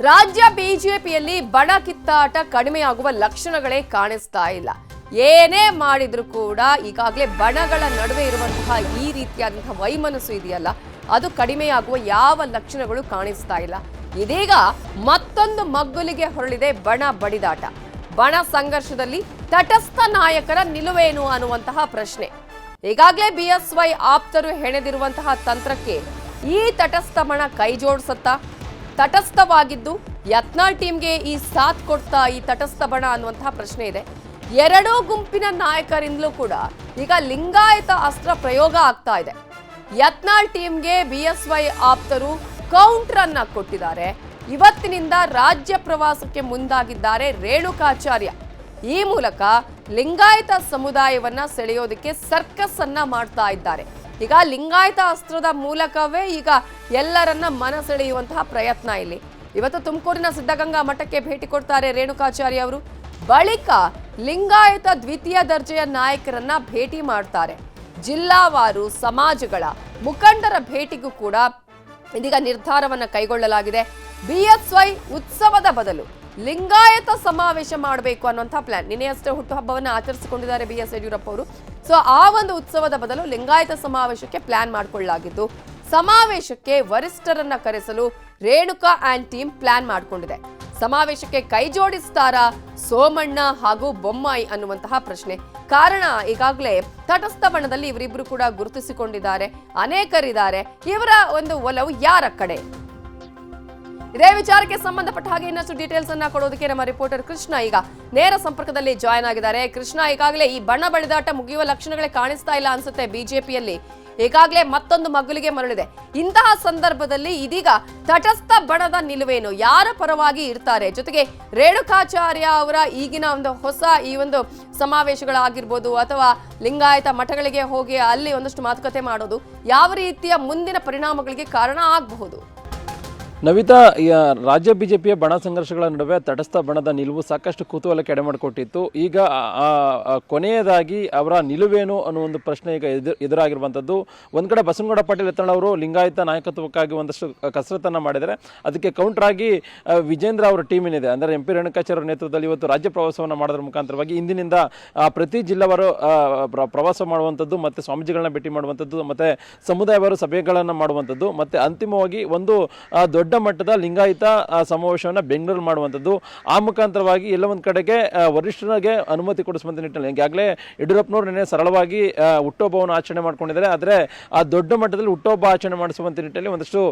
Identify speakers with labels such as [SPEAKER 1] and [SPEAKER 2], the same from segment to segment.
[SPEAKER 1] ರಾಜ್ಯ ಬಿಜೆಪಿಯಲ್ಲಿ ಬಣ ಕಿತ್ತಾಟ ಕಡಿಮೆಯಾಗುವ ಲಕ್ಷಣಗಳೇ ಕಾಣಿಸ್ತಾ ಇಲ್ಲ. ಏನೇ ಮಾಡಿದ್ರು ಕೂಡ ಈಗಾಗಲೇ ಬಣಗಳ ನಡುವೆ ಇರುವಂತಹ ಈ ರೀತಿಯಾದಂತಹ ವೈಮನಸ್ಸು ಇದೆಯಲ್ಲ, ಅದು ಕಡಿಮೆಯಾಗುವ ಯಾವ ಲಕ್ಷಣಗಳು ಕಾಣಿಸ್ತಾ ಇಲ್ಲ. ಇದೀಗ ಮತ್ತೊಂದು ಮಗ್ಗುಲಿಗೆ ಹೊರಳಿದೆ ಬಣ ಬಡಿದಾಟ. ಬಣ ಸಂಘರ್ಷದಲ್ಲಿ ತಟಸ್ಥ ನಾಯಕರ ನಿಲುವೇನು ಅನ್ನುವಂತಹ ಪ್ರಶ್ನೆ. ಈಗಾಗಲೇ ಬಿಎಸ್ವೈ ಆಪ್ತರು ಹೆಣೆದಿರುವಂತಹ ತಂತ್ರಕ್ಕೆ ಈ ತಟಸ್ಥ ಬಣ ಕೈ ಜೋಡಿಸತ್ತಾ ತಟಸ್ಥವಾಗಿದ್ದು ಯತ್ನಾಳ್ ಟೀಮ್ಗೆ ಈ ಸಾಥ್ ಕೊಡ್ತಾ ಈ ತಟಸ್ಥ ಬಣ ಅನ್ನುವಂತಹ ಪ್ರಶ್ನೆ ಇದೆ. ಎರಡೂ ಗುಂಪಿನ ನಾಯಕರಿಂದಲೂ ಕೂಡ ಈಗ ಲಿಂಗಾಯತ ಅಸ್ತ್ರ ಪ್ರಯೋಗ ಆಗ್ತಾ ಇದೆ. ಯತ್ನಾಳ್ ಟೀಮ್ಗೆ ಬಿ ಎಸ್ ವೈ ಆಪ್ತರು ಕೌಂಟರ್ ಅನ್ನ ಕೊಟ್ಟಿದ್ದಾರೆ. ಇವತ್ತಿನಿಂದ ರಾಜ್ಯ ಪ್ರವಾಸಕ್ಕೆ ಮುಂದಾಗಿದ್ದಾರೆ ರೇಣುಕಾಚಾರ್ಯ. ಈ ಮೂಲಕ ಲಿಂಗಾಯತ ಸಮುದಾಯವನ್ನ ಸೆಳೆಯೋದಕ್ಕೆ ಸರ್ಕಸ್ ಅನ್ನ ಮಾಡ್ತಾ ಇದ್ದಾರೆ. ಈಗ ಲಿಂಗಾಯತ ಅಸ್ತ್ರದ ಮೂಲಕವೇ ಈಗ ಎಲ್ಲರನ್ನ ಮನಸೆಳೆಯುವಂತಹ ಪ್ರಯತ್ನ ಇಲ್ಲಿ. ಇವತ್ತು ತುಮಕೂರಿನ ಸಿದ್ಧಗಂಗಾ ಮಠಕ್ಕೆ ಭೇಟಿ ಕೊಡ್ತಾರೆ ರೇಣುಕಾಚಾರ್ಯ ಅವರು. ಬಳಿಕ ಲಿಂಗಾಯತ ದ್ವಿತೀಯ ದರ್ಜೆಯ ನಾಯಕರನ್ನ ಭೇಟಿ ಮಾಡ್ತಾರೆ. ಜಿಲ್ಲಾವಾರು ಸಮಾಜಗಳ ಮುಖಂಡರ ಭೇಟಿಗೂ ಕೂಡ ಇದೀಗ ನಿರ್ಧಾರವನ್ನ ಕೈಗೊಳ್ಳಲಾಗಿದೆ. ಬಿಎಸ್ವೈ ಉತ್ಸವದ ಬದಲು ಲಿಂಗಾಯತ ಸಮಾವೇಶ ಮಾಡಬೇಕು ಅನ್ನುವಂಥ ಪ್ಲಾನ್ ನಿನ್ನೆಯಷ್ಟೇ ಹುಟ್ಟುಹಬ್ಬವನ್ನು ಆಚರಿಸಿಕೊಂಡಿದ್ದಾರೆ ಬಿ ಎಸ್ ಯಡಿಯೂರಪ್ಪ ಅವರು. ಸೊ ಆ ಒಂದು ಉತ್ಸವದ ಬದಲು ಲಿಂಗಾಯತ ಸಮಾವೇಶಕ್ಕೆ ಪ್ಲಾನ್ ಮಾಡಿಕೊಳ್ಳಲಾಗಿದ್ದು, ಸಮಾವೇಶಕ್ಕೆ ವರಿಷ್ಠರನ್ನ ಕರೆಸಲು ರೇಣುಕಾ ಆ್ಯಂಡ್ ಟೀಮ್ ಪ್ಲಾನ್ ಮಾಡಿಕೊಂಡಿದೆ. ಸಮಾವೇಶಕ್ಕೆ ಕೈ ಜೋಡಿಸ್ತಾರಾ ಸೋಮಣ್ಣ ಹಾಗೂ ಬೊಮ್ಮಾಯಿ ಅನ್ನುವಂತಹ ಪ್ರಶ್ನೆ. ಕಾರಣ ಈಗಾಗಲೇ ತಟಸ್ಥ ಬಣ್ಣದಲ್ಲಿ ಇವರಿಬ್ರು ಕೂಡ ಗುರುತಿಸಿಕೊಂಡಿದ್ದಾರೆ, ಅನೇಕರಿದ್ದಾರೆ. ಇವರ ಒಂದು ಒಲವು ಯಾರ ಕಡೆ? ಇದೇ ವಿಚಾರಕ್ಕೆ ಸಂಬಂಧಪಟ್ಟ ಹಾಗೆ ಇನ್ನಷ್ಟು ಡೀಟೇಲ್ಸ್ ಅನ್ನ ಕೊಡೋದಕ್ಕೆ ನಮ್ಮ ರಿಪೋರ್ಟರ್ ಕೃಷ್ಣ ಈಗ ನೇರ ಸಂಪರ್ಕದಲ್ಲಿ ಜಾಯ್ನ್ ಆಗಿದ್ದಾರೆ. ಕೃಷ್ಣ, ಈಗಾಗಲೇ ಈ ಬಣ್ಣ ಬಳಿದಾಟ ಮುಗಿಯುವ ಲಕ್ಷಣಗಳೇ ಕಾಣಿಸ್ತಾ ಇಲ್ಲ ಅನ್ಸುತ್ತೆ ಬಿಜೆಪಿಯಲ್ಲಿ. ಈಗಾಗಲೇ ಮತ್ತೊಂದು ಮಗುಲಿಗೆ ಮರಳಿದೆ. ಇಂತಹ ಸಂದರ್ಭದಲ್ಲಿ ಇದೀಗ ತಟಸ್ಥ ಬಣದ ನಿಲುವೇನು? ಯಾರ ಪರವಾಗಿ ಇರ್ತಾರೆ? ಜೊತೆಗೆ ರೇಣುಕಾಚಾರ್ಯ ಅವರ ಈಗಿನ ಒಂದು ಹೊಸ ಈ ಒಂದು ಸಮಾವೇಶಗಳಾಗಿರ್ಬೋದು ಅಥವಾ ಲಿಂಗಾಯತ ಮಠಗಳಿಗೆ ಹೋಗಿ ಅಲ್ಲಿ ಒಂದಷ್ಟು ಮಾತುಕತೆ ಮಾಡೋದು ಯಾವ ರೀತಿಯ ಮುಂದಿನ ಪರಿಣಾಮಗಳಿಗೆ ಕಾರಣ ಆಗಬಹುದು?
[SPEAKER 2] ನವಿತಾ ರಾಜ್ಯ ಬಿಜೆಪಿಯ ಬಣ ಸಂಘರ್ಷಗಳ ನಡುವೆ ತಟಸ್ಥ ಬಣದ ನಿಲುವು ಸಾಕಷ್ಟು ಕುತೂಹಲಕ್ಕೆ ಕಡೆ ಮಾಡಿಕೊಟ್ಟಿತ್ತು ಈಗ ಕೊನೆಯದಾಗಿ ಅವರ ನಿಲುವೇನು ಅನ್ನೋ ಒಂದು ಪ್ರಶ್ನೆ ಈಗ ಎದುರು ಎದುರಾಗಿರುವಂಥದ್ದು. ಒಂದು ಕಡೆ ಬಸವನಗೌಡ ಪಾಟೀಲ್ ಅವರು ಲಿಂಗಾಯತ ನಾಯಕತ್ವಕ್ಕಾಗಿ ಒಂದಷ್ಟು ಕಸರತ್ತನ್ನು ಮಾಡಿದರೆ ಅದಕ್ಕೆ ಕೌಂಟರ್ ಆಗಿ ವಿಜೇಂದ್ರ ಅವರ ಟೀಮ್ ಏನಿದೆ. ಅಂದರೆ ಎಂ ಪಿ ರೇಣುಕಾಚಾರ್ಯ ನೇತೃತ್ವದಲ್ಲಿ ಇವತ್ತು ರಾಜ್ಯ ಪ್ರವಾಸವನ್ನು ಮಾಡೋದ್ರ ಮುಖಾಂತರವಾಗಿ ಇಂದಿನಿಂದ ಪ್ರತಿ ಜಿಲ್ಲೆವರು ಪ್ರವಾಸ ಮಾಡುವಂಥದ್ದು, ಮತ್ತು ಸ್ವಾಮೀಜಿಗಳನ್ನ ಭೇಟಿ ಮಾಡುವಂಥದ್ದು, ಮತ್ತು ಸಮುದಾಯವರು ಸಭೆಗಳನ್ನು ಮಾಡುವಂಥದ್ದು, ಮತ್ತು ಅಂತಿಮವಾಗಿ ಒಂದು ದೊಡ್ಡ ಮಟ್ಟದ ಲಿಂಗಾಯಿತ ಸಮಾವೇಶವನ್ನು ಬೆಂಗಳೂರು ಮಾಡುವಂಥದ್ದು. ಆ ಮುಖಾಂತರವಾಗಿ ಎಲ್ಲ ಒಂದು ಕಡೆಗೆ ವರಿಷ್ಠರಿಗೆ ಅನುಮತಿ ಕೊಡಿಸುವಂಥ ನಿಟ್ಟಿನಲ್ಲಿ. ಈಗಾಗಲೇ ಯಡಿಯೂರಪ್ಪನವರು ನಿನ್ನೆ ಸರಳವಾಗಿ ಹುಟ್ಟುಹಬ್ಬವನ್ನು ಆಚರಣೆ ಮಾಡ್ಕೊಂಡಿದ್ದಾರೆ. ಆದರೆ ಆ ದೊಡ್ಡ ಮಟ್ಟದಲ್ಲಿ ಹುಟ್ಟುಹಬ್ಬ ಆಚರಣೆ ಮಾಡಿಸುವಂಥ ನಿಟ್ಟಿನಲ್ಲಿ ಒಂದಷ್ಟು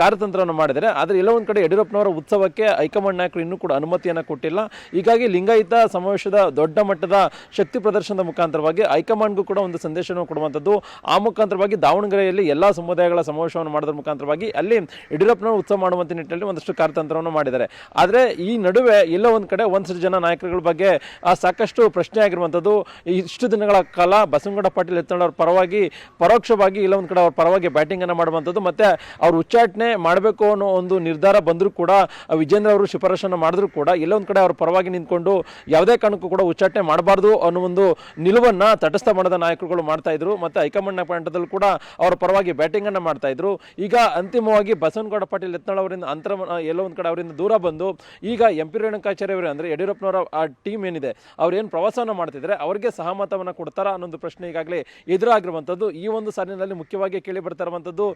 [SPEAKER 2] ಕಾರ್ಯತಂತ್ರವನ್ನು ಮಾಡಿದ್ದಾರೆ. ಆದರೆ ಎಲ್ಲ ಒಂದು ಕಡೆ ಯಡಿಯೂರಪ್ಪನವರ ಉತ್ಸವಕ್ಕೆ ಹೈಕಮಾಂಡ್ ನಾಯಕರು ಇನ್ನೂ ಕೂಡ ಅನುಮತಿಯನ್ನು ಕೊಟ್ಟಿಲ್ಲ. ಹೀಗಾಗಿ ಲಿಂಗಾಯಿತ ಸಮಾವೇಶದ ದೊಡ್ಡ ಮಟ್ಟದ ಶಕ್ತಿ ಪ್ರದರ್ಶನದ ಮುಖಾಂತರವಾಗಿ ಹೈಕಮಾಂಡ್ಗೂ ಕೂಡ ಒಂದು ಸಂದೇಶವನ್ನು ಕೊಡುವಂಥದ್ದು. ಆ ಮುಖಾಂತರವಾಗಿ ದಾವಣಗೆರೆಯಲ್ಲಿ ಎಲ್ಲ ಸಮುದಾಯಗಳ ಸಮಾವೇಶವನ್ನು ಮಾಡೋದ್ರ ಮುಖಾಂತರವಾಗಿ ಅಲ್ಲಿ ಯಡಿಯೂರಪ್ಪನವರು ಉತ್ಸವ ಮಾಡುವಂಥ ನಿಟ್ಟಿನಲ್ಲಿ ಒಂದಷ್ಟು ಕಾರ್ಯತಂತ್ರವನ್ನು ಮಾಡಿದ್ದಾರೆ. ಆದರೆ ಈ ನಡುವೆ ಎಲ್ಲ ಒಂದು ಕಡೆ ಒಂದಷ್ಟು ಜನ ನಾಯಕರುಗಳ ಬಗ್ಗೆ ಸಾಕಷ್ಟು ಪ್ರಶ್ನೆ ಆಗಿರುವಂಥದ್ದು ಇಷ್ಟು ದಿನಗಳ ಕಾಲ ಬಸವನಗೌಡ ಪಾಟೀಲ್ ಅವ್ರ ಪರವಾಗಿ, ಪರೋಕ್ಷವಾಗಿ ಇಲ್ಲ ಒಂದು ಕಡೆ ಅವ್ರ ಪರವಾಗಿ ಬ್ಯಾಟಿಂಗನ್ನು ಮಾಡುವಂಥದ್ದು ಮತ್ತು ಅವ್ರು ಉಚ್ಚಾಟನೆ ಮಾಡಬೇಕು ಅನ್ನೋ ಒಂದು ನಿರ್ಧಾರ ಬಂದರೂ ಕೂಡ, ವಿಜೇಂದ್ರ ಅವರು ಶಿಫಾರಸನ್ನು ಮಾಡಿದ್ರು ಕೂಡ ಎಲ್ಲ ಒಂದು ಕಡೆ ಅವ್ರ ಪರವಾಗಿ ನಿಂತ್ಕೊಂಡು ಯಾವುದೇ ಕಾರಣಕ್ಕೂ ಕೂಡ ಉಚ್ಚಾಟನೆ ಮಾಡಬಾರ್ದು ಅನ್ನೋ ಒಂದು ನಿಲುವನ್ನು ತಟಸ್ಥ ಮಾಡದ ನಾಯಕರುಗಳು ಮಾಡ್ತಾಯಿದ್ರು ಮತ್ತು ಹೈಕಮಾಂಡ್ ಪಂಡದಲ್ಲೂ ಕೂಡ ಅವರ ಪರವಾಗಿ ಬ್ಯಾಟಿಂಗನ್ನು ಮಾಡ್ತಾಯಿದ್ರು ಈಗ ಅಂತಿಮವಾಗಿ ಬಸವನಗೌಡ ಪಾಟೀಲ್ ಯತ್ನಾಳ್ ಅವರಿಂದ ಅಂತರ ಎಲ್ಲೋ ಒಂದು ಕಡೆ ಅವರಿಂದ ದೂರ ಬಂದು ಈಗ ಎಂ ಪಿ ರೇಣುಕಾಚಾರ್ಯ ಅವರು ಅಂದರೆ ಯಡಿಯೂರಪ್ಪನವರ ಆ ಟೀಮ್ ಏನಿದೆ ಅವ್ರು ಏನು ಪ್ರವಾಸವನ್ನು ಮಾಡ್ತಿದ್ದಾರೆ ಅವರಿಗೆ ಸಹಮತವನ್ನು ಕೊಡ್ತಾರಾ ಅನ್ನೊಂದು ಪ್ರಶ್ನೆ ಈಗಾಗಲೇ ಎದುರಾಗಿರುವಂಥದ್ದು. ಈ ಒಂದು ಸಾಲಿನಲ್ಲಿ ಮುಖ್ಯವಾಗಿ ಕೇಳಿ ಬರ್ತಾ ಇರುವಂಥದ್ದು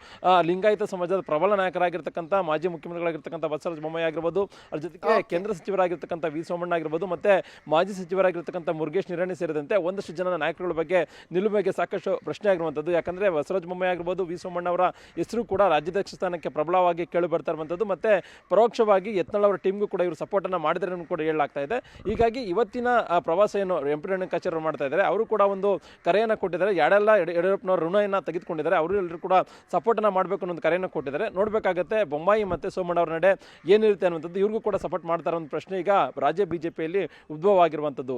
[SPEAKER 2] ಲಿಂಗಾಯತ ಸಮಾಜದ ಪ್ರಬಲ ನಾಯಕರಾಗಿರ್ತಕ್ಕಂಥ ಮಾಜಿ ಮುಖ್ಯಮಂತ್ರಿಗಳಾಗಿರ್ತಕ್ಕಂಥ ಬಸವರಾಜ ಬೊಮ್ಮಾಯಿ ಆಗಿರ್ಬೋದು ಅದ್ರ ಜೊತೆಗೆ ಕೇಂದ್ರ ಸಚಿವರಾಗಿರ್ತಕ್ಕಂಥ ವಿ ಸೋಮಣ್ಣ ಆಗಿರ್ಬೋದು ಮತ್ತೆ ಮಾಜಿ ಸಚಿವರಾಗಿರ್ತಕ್ಕಂಥ ಮುರುಗೇಶ್ ನಿರಾಣಿ ಸೇರಿದಂತೆ ಒಂದಷ್ಟು ಜನ ನಾಯಕರುಗಳ ಬಗ್ಗೆ ನಿಲುಮೆಗೆ ಸಾಕಷ್ಟು ಪ್ರಶ್ನೆ ಆಗಿರುವಂಥದ್ದು. ಯಾಕಂದ್ರೆ ಬಸವರಾಜ ಬೊಮ್ಮಾಯಿ ಆಗಿರ್ಬೋದು ವಿ ಸೋಮಣ್ಣ ಅವರ ಹೆಸರು ಕೂಡ ರಾಜ್ಯಾಧ್ಯಕ್ಷ ಸ್ಥಾನಕ್ಕೆ ಪ್ರಬಲವಾಗಿ ಕೇಳಿ ಬರ್ತಾ ಇರುವಂಥದ್ದು. ಮತ್ತೆ ಪರೋಕ್ಷವಾಗಿ ಯತ್ನಾಳ್ ಅವರ ಟೀಮ್ಗೂ ಕೂಡ ಇವರು ಸಪೋರ್ಟನ್ನು ಮಾಡಿದ್ರೆ ಕೂಡ ಹೇಳಲಾಗ್ತಾ ಇದೆ. ಹೀಗಾಗಿ ಇವತ್ತಿನ ಪ್ರವಾಸ ಏನು ಎಂ ಪಿ ರೇಣುಕಾಚಾರ್ಯ ಅವರು ಮಾಡ್ತಾ ಇದ್ದಾರೆ. ಅವರು ಕೂಡ ಒಂದು ಕರೆಯನ್ನು ಕೊಟ್ಟಿದ್ದಾರೆ. ಯಾರೆಲ್ಲ ಯಡಿ- ಯಡಿಯೂರಪ್ಪನವರ ಋಣವನ್ನು ತೆಗೆದುಕೊಂಡಿದ್ದಾರೆ, ಅವರು ಎಲ್ಲರೂ ಕೂಡ ಸಪೋರ್ಟನ್ನು ಮಾಡಬೇಕು ಅನ್ನೋದು ಕರೆಯನ್ನು ಕೊಟ್ಟಿದ್ದಾರೆ. ನೋಡಬೇಕಾಗತ್ತೆ ಬೊಮ್ಮಾಯಿ ಮತ್ತು ಸೋಮಣ್ಣ ಅವರ ನಡೆ ಏನಿರುತ್ತೆ ಅನ್ನುವಂಥದ್ದು. ಇವ್ರಿಗೂ ಕೂಡ ಸಪೋರ್ಟ್ ಮಾಡ್ತಾರೆ ಅನ್ನೋ ಪ್ರಶ್ನೆ ಈಗ ರಾಜ್ಯ ಬಿಜೆಪಿಯಲ್ಲಿ ಉದ್ಭವ ಆಗಿರುವಂಥದ್ದು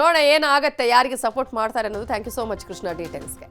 [SPEAKER 1] ನೋಡೋಣ ಏನಾಗುತ್ತೆ, ಯಾರಿಗೆ ಸಪೋರ್ಟ್ ಮಾಡ್ತಾರೆ ಅನ್ನೋದು. Thank you so much Krishna ಡೀಟೇಲ್ಸ್ಗೆ